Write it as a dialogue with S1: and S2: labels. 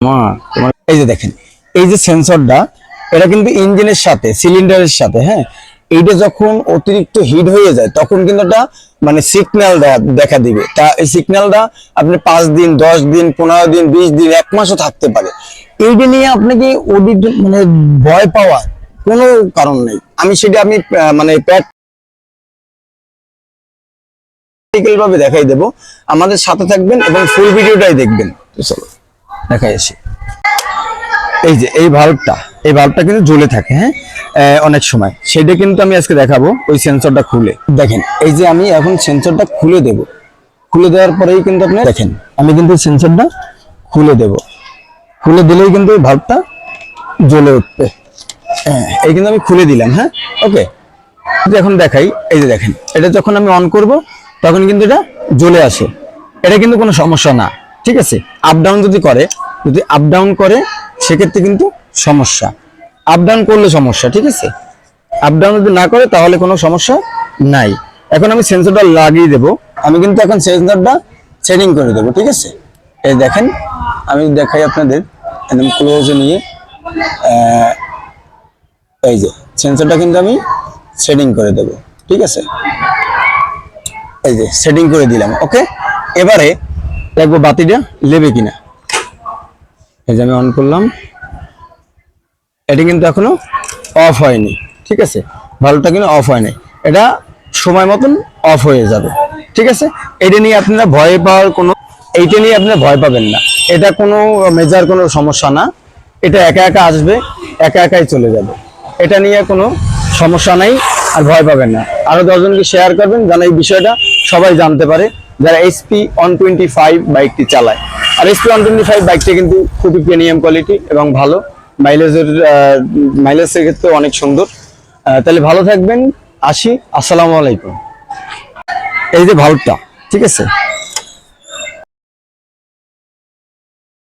S1: তোমার এই যে দেখেন, এই যে সেন্সরটা এটা কিন্তু ইঞ্জিনের সাথে সিলিন্ডারের সাথে হ্যাঁ? এইটা যখন অতিরিক্ত হিট হয়ে যায়, তখন কিন্তু এটা মানে সিগন্যাল দেখা দিবে। তা এই সিগন্যালটা আপনি পাঁচ দিন, দশ দিন, পনেরো দিন, বিশ দিন, এক মাসও থাকতে পারে। এইটা নিয়ে আপনাকে ওদিক মানে ভয় পাওয়ার কোনো কারণ নেই। আমি সেটা আমি মানে প্যাট ভাবে দেখাই দেবো। আমাদের সাথে থাকবেন এবং ফুল ভিডিওটাই দেখবেন। চলো। দেখাই আসি। এই যে, এই ভাল্বটা এই ভাল্বটা কিন্তু জ্বলে থাকে হ্যাঁ? অনেক সময়। সেটা কিন্তু আমি আজকে দেখাবো, ওই সেন্সরটা খুলে। দেখেন, এই যে আমি এখন সেন্সরটা খুলে দেব। খুলে দেওয়ার পরেই কিন্তু আপনি দেখেন, আমি কিন্তু সেন্সরটা খুলে দেব। খুলে দিলেই কিন্তু ভাল্বটা জ্বলে উঠবে। হ্যাঁ এই কিন্তু আমি খুলে দিলাম হ্যাঁ? ওকে এখন দেখাই, এই যে দেখেন, এটা যখন আমি অন করব, তখন কিন্তু এটা জ্বলে আসে। এটা কিন্তু কোনো সমস্যা না। ঠিক আছে? আপ ডাউন যদি করে, যদি আপ ডাউন করে, সেক্ষেত্রে কিন্তু সমস্যা। আপ ডাউন করলে সমস্যা, ঠিক আছে? আপ ডাউন যদি না করে, তাহলে কোনো সমস্যা নাই। এখন আমি সেন্সরটা লাগিয়ে দেব। আমি কিন্তু এখন সেন্সরটা সেটিং করে দেবো, ঠিক আছে? এই দেখেন, আমি দেখাই আপনাদের, একদম ক্লোজে নিয়ে এই যে সেন্সরটা কিন্তু আমি সেটিং করে দেব, ঠিক আছে? এই যে সেটিং করে দিলাম ওকে এবারে দেখব বাতিটা লেবে কিনা। এই যে আমি অন করলাম। এটা কিন্তু এখনও অফ হয়নি, ঠিক আছে? ভালোটা কিন্তু অফ হয়নি এটা সময় মতন অফ হয়ে যাবে, ঠিক আছে? এটা নিয়ে আপনারা ভয় পাওয়ার কোনো এইটা নিয়ে আপনারা ভয় পাবেন না। এটা কোনো মেজার কোনো সমস্যা না। এটা একা একা আসবে, একা একাই চলে যাবে। এটা নিয়ে কোনো সমস্যা নাই, আর ভয় পাবেন না। আরও দশজনকে শেয়ার করবেন, যেন এই বিষয়টা সবাই জানতে পারে। যারা এসপি ওয়ান টোয়েন্টি ফাইভ বাইকটি চালায়। আর এসপি ওয়ান টোয়েন্টি ফাইভ বাইকটি কিন্তু খুবই প্রিমিয়াম কোয়ালিটি এবং ভালো। মাইলেজের মাইলেজের ক্ষেত্রে অনেক সুন্দর। তাহলে ভালো থাকবেন। আসি। আসসালামু আলাইকুম। এই যে ভাল্বটা ঠিক আছে?